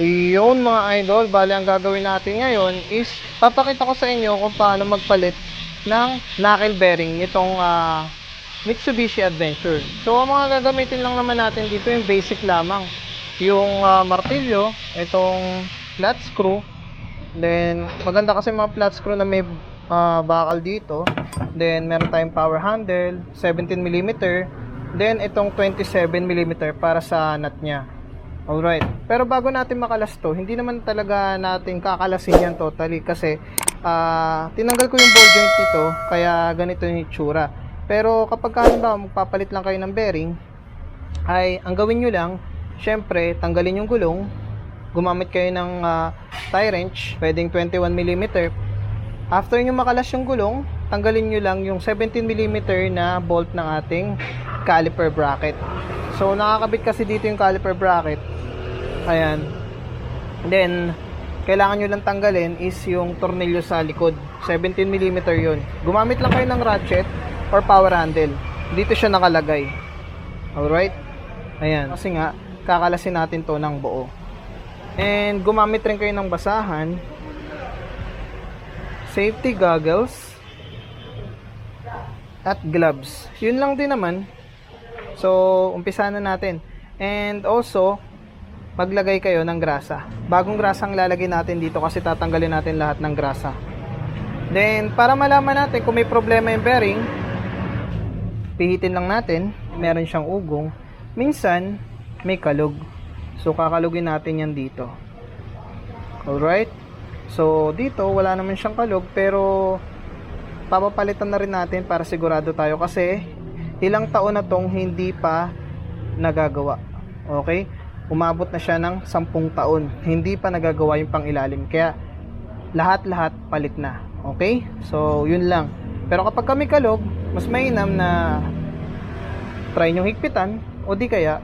Yun mga idol, bali ang gagawin natin ngayon is papakita ko sa inyo kung paano magpalit ng knuckle bearing nitong ah, Mitsubishi Adventure. So ang mga gagamitin lang naman natin dito yung basic lamang. Yung ah, martilyo, itong flat screw, then maganda kasi mga flat screw na may ah, bakal dito. Then meron tayong power handle, 17mm, then itong 27mm para sa nut niya. Alright. Pero bago natin makalas to, hindi naman talaga natin kakalasin yan totally kasi ah, tinanggal ko yung ball joint nito kaya ganito yung itsura. Pero kapag halimbawa magpapalit lang kayo ng bearing, ay ang gawin nyo lang, syempre tanggalin yung gulong, gumamit kayo ng ah, tie wrench, pwedeng 21mm. After nyo makalas yung gulong, tanggalin nyo lang yung 17mm na bolt ng ating caliper bracket. So, nakakabit kasi dito yung caliper bracket. Ayan. Then, kailangan nyo lang tanggalin is yung tornilyo sa likod. 17mm yun. Gumamit lang kayo ng ratchet or power handle. Dito siya nakalagay. Alright? Ayan. Kasi nga, kakalasin natin to ng buo. And, gumamit rin kayo ng basahan. Safety goggles. At gloves. Yun lang din naman. So, umpisa na natin. And also, maglagay kayo ng grasa. Bagong grasa ang lalagay natin dito kasi tatanggalin natin lahat ng grasa. Then, para malaman natin kung may problema yung bearing, pihitin lang natin. Meron siyang ugong. Minsan, may kalog. So, kakalugin natin yan dito. Alright? So, dito, wala naman siyang kalog, pero papapalitan na rin natin para sigurado tayo kasi ilang taon na tong hindi pa nagagawa. Okay? Umabot na siya ng 10 taon. Hindi pa nagagawa yung pangilalim. Kaya lahat-lahat palit na. Okay? So, yun lang. Pero kapag kami kalog, mas mainam na try nyo higpitan o di kaya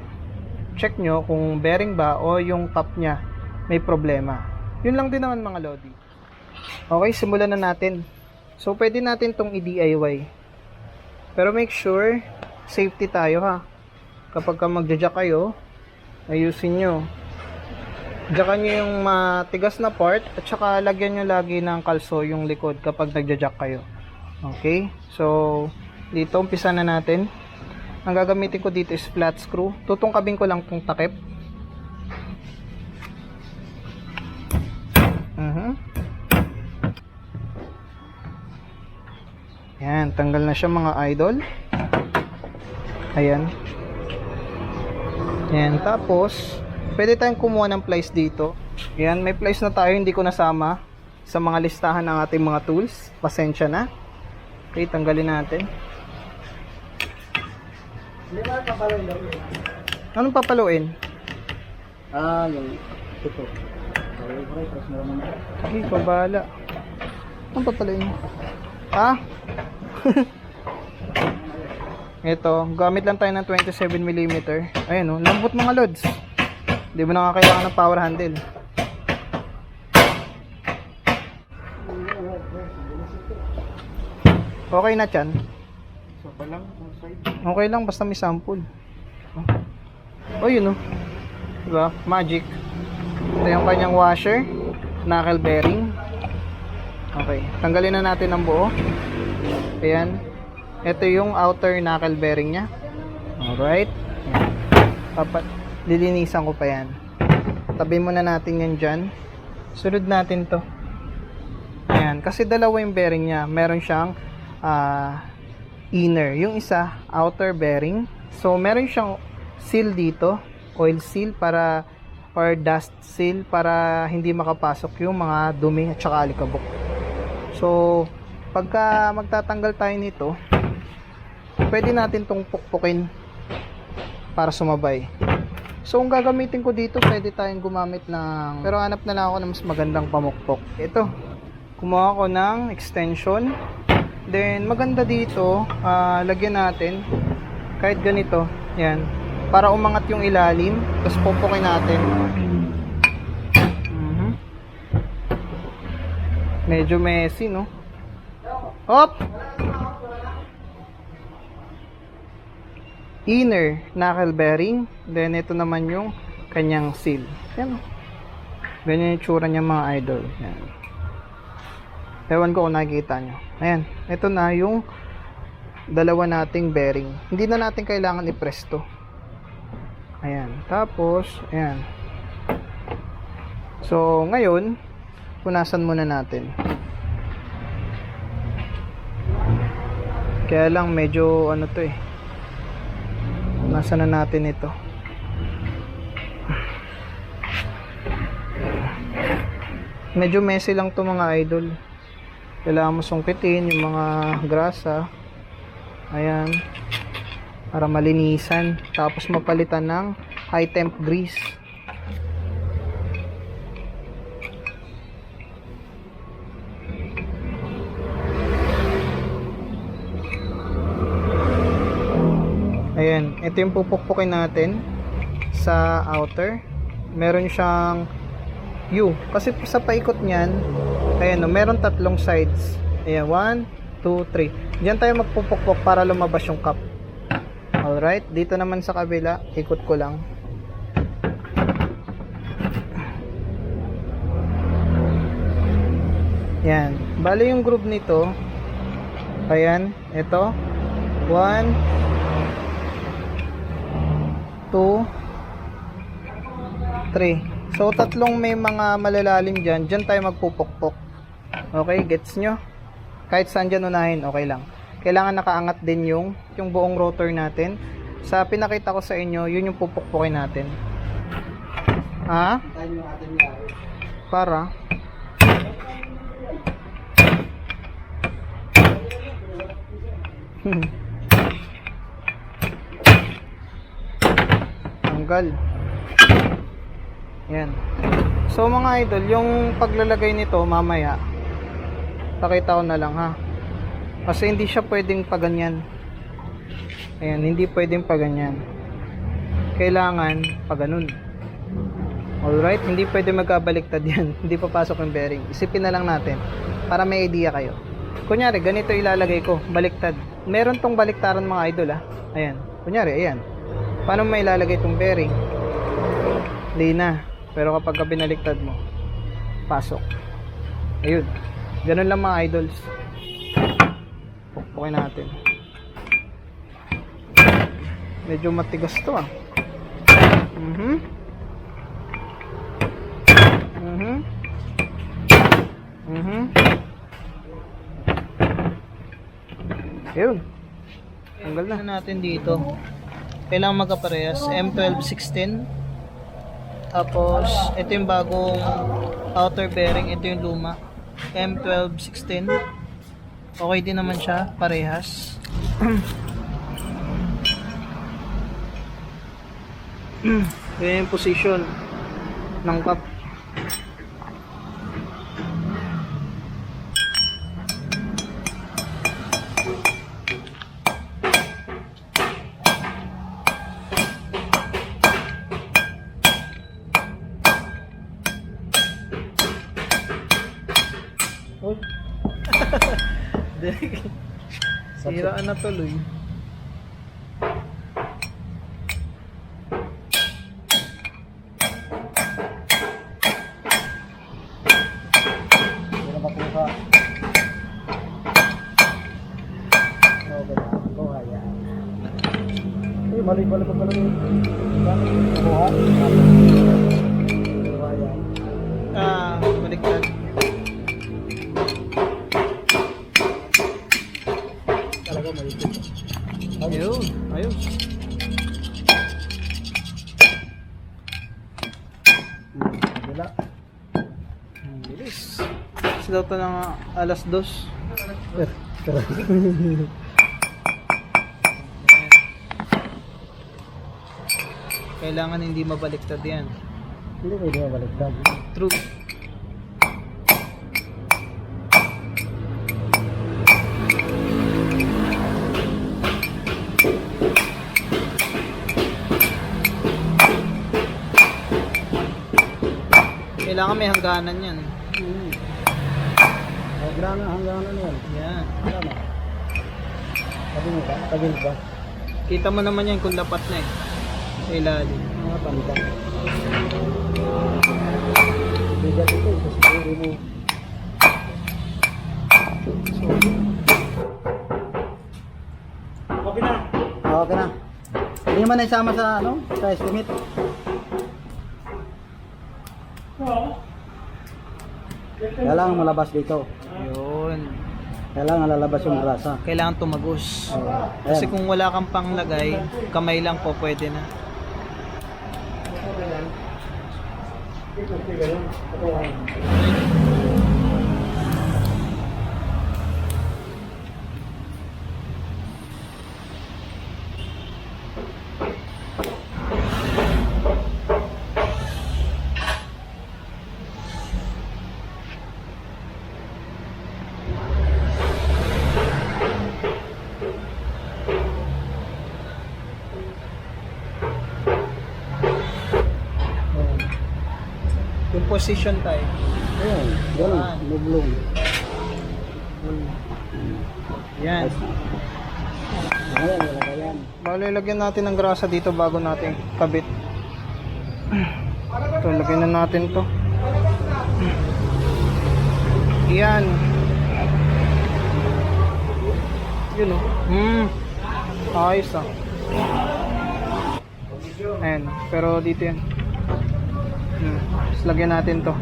check nyo kung bearing ba o yung top niya may problema. Yun lang din naman mga lodi. Okay, simulan na natin. So, pwede natin tong i-DIY. Pero make sure, safety tayo ha. Kapag ka magja-jack kayo, ayusin nyo. Jackan nyo yung matigas na part at saka lagyan nyo lagi ng kalso yung likod kapag nagja-jack kayo. Okay? So, dito umpisa na natin. Ang gagamitin ko dito is flat screw. Tutungkabin ko lang tong takip. Mhm. Yan, tanggal na siya mga idol. Ayan. Yan, tapos, pwede tayong kumuha ng plies dito. Yan, may plies na tayo, hindi ko nasama sa mga listahan ng ating mga tools. Pasensya na. Okay, tanggalin natin. Anong papaluin? Ah, yung ito. Ay, pabala. Anong papaluin? Ah? Ito, gamit lang tayo ng 27mm. Ayan oh, lambot mga lods. Hindi mo nakakailangan ng power handle. Okay na chan. Okay lang basta may sample. Oh, yun oh. Diba? Magic. Ito yung kanyang washer. Knuckle bearing. Okay. Tanggalin na natin ang buo. Ayan. Ito yung outer knuckle bearing niya. Alright. Ayan. Papat lilinisan ko pa yan. Tabi muna natin yan dyan. Sunod natin to. Ayan. Kasi dalawa yung bearing niya. Meron siyang ah, inner. Yung isa, outer bearing. So, meron siyang seal dito. Oil seal para or dust seal para hindi makapasok yung mga dumi at saka alikabok. So, pagka magtatanggal tayo nito, pwede natin tong pukpukin para sumabay. So, ang gagamitin ko dito, pwede tayong gumamit ng... Pero hanap na lang ako ng mas magandang pamukpok. Ito, kumuha ko ng extension. Then, maganda dito, ah, lagyan natin kahit ganito. Yan. Para umangat yung ilalim. Tapos pupukin natin. Mhm. Medyo messy, no? Hop! Inner knuckle bearing. Then, ito naman yung kanyang seal. Yan. Ganyan yung tsura niya mga idol. Yan. Ewan ko kung nakikita nyo. Ayan. Ito na yung dalawa nating bearing. Hindi na natin kailangan i-press to. Ayan. Tapos, ayan. So, ngayon, punasan muna natin. Kaya lang medyo ano to eh. Punasan na natin ito. Medyo messy lang to mga idol. Kailangan mo sungkitin yung mga grasa. Ayan. Para malinisan. Tapos mapalitan ng high temp grease. Ayan, ito yung pupukpukin natin sa outer. Meron siyang U. Kasi sa paikot niyan, ayan, no, meron tatlong sides. Ayan, 1, 2, 3. Diyan tayo magpupukpok para lumabas yung cup. Alright, dito naman sa kabila, ikot ko lang. Yan. Bali yung groove nito, ayan, ito, 1, 2, 3. So, tatlong may mga malalalim dyan. Dyan tayo magpupukpok. Okay, gets nyo? Kahit saan dyan unahin, okay lang. Kailangan nakaangat din yung, yung buong rotor natin. Sa pinakita ko sa inyo, yun yung pupukpukin natin. Ha? Tayo yung Tanggal. Yan. So mga idol, yung paglalagay nito mamaya, pakita ko na lang ha. Kasi hindi siya pwedeng paganyan. Ayan, hindi pwedeng paganyan. Kailangan paganon. Alright, hindi pwede magkabaliktad yan. hindi papasok yung bearing. Isipin na lang natin para may idea kayo. Kunyari, ganito ilalagay ko, baliktad. Meron tong baliktaran mga idol ah. Ayan. Kunyari, ayan. Paano mo ilalagay tong bearing? Hindi. Pero kapag ka binaliktad mo, pasok. Ayun. Ganun lang mga idols. Pukpukin natin. Medyo matigas to ah. Mhm. Mhm. Mhm. Yun. Tanggal na natin dito. Kailangan magkaparehas. M1216. Tapos, ito yung bagong outer bearing. Ito yung luma. M1216. Okay din naman siya. Parehas. Yan yung position ng cup. Uy. Siraan na tuloy. Alas dos. Kailangan hindi mabaliktad yan. Hindi pwede mabaliktad. True. Kailangan may hangganan yan. Grana, hanggang ano yan. Yan. Grana. Sabi mo ba? Tagal ba? Kita mo naman yan kung dapat na eh. Sa ilalim. Mga tanda. Mabigat ito. Ito siguro mo. Okay na. Ah, Okay na. Hindi naman na isama sa ano, sa estimate. Kailangan malabas dito. Kailangan lalabas yung grasa. Kailangan tumagos. Oh, Kasi ayan. kung wala kang panglagay, kamay lang po pwede na. Yung position tayo. Ayan, ganun, lublong. Yan. Ayan, wala yan. Bale, lagyan natin ng grasa dito bago natin kabit. Ito, lagyan na natin to. Yan. Yun oh. Hmm. Ayos ah. Ayan. Pero dito yan. Hmm. Tapos lagyan natin to.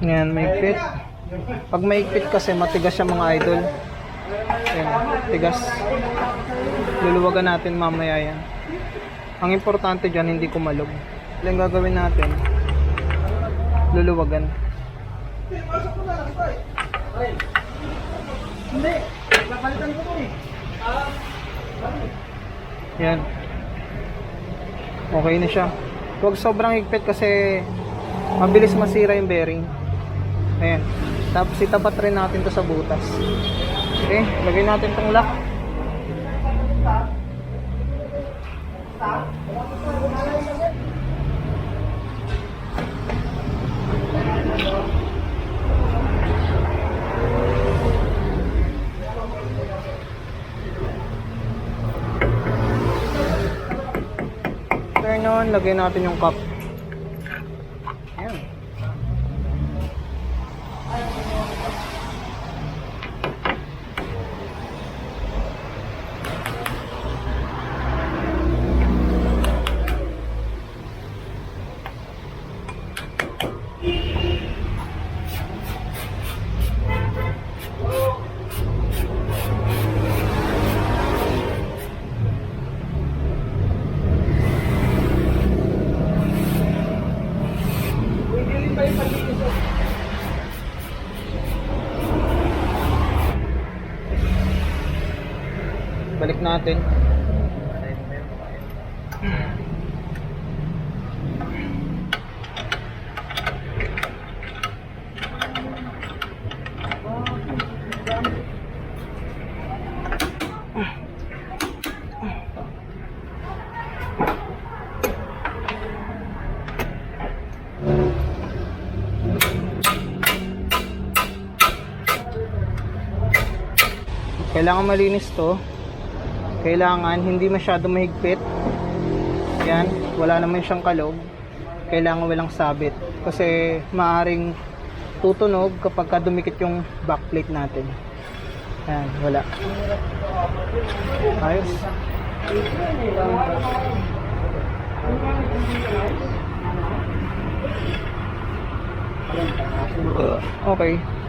Yan, maigpit. Pag maigpit kasi matigas siya mga idol. Yan, tigas. Luluwagan natin mamaya yan. Ang importante dyan, hindi kumalog. Yung gagawin natin, luluwagan. Yan. Okay na siya. Huwag sobrang higpit kasi mabilis masira yung bearing. Ayan. Tapos itapat rin natin to sa butas. Okay, lagay natin tong lock. On, lagay natin yung cup. Natin. Kailangan malinis to. Kailangan hindi masyado mahigpit. Yan, wala naman siyang kalog. Kailangan walang sabit. Kasi maaring tutunog kapag ka dumikit yung backplate natin. Yan, wala. Ayos. Okay.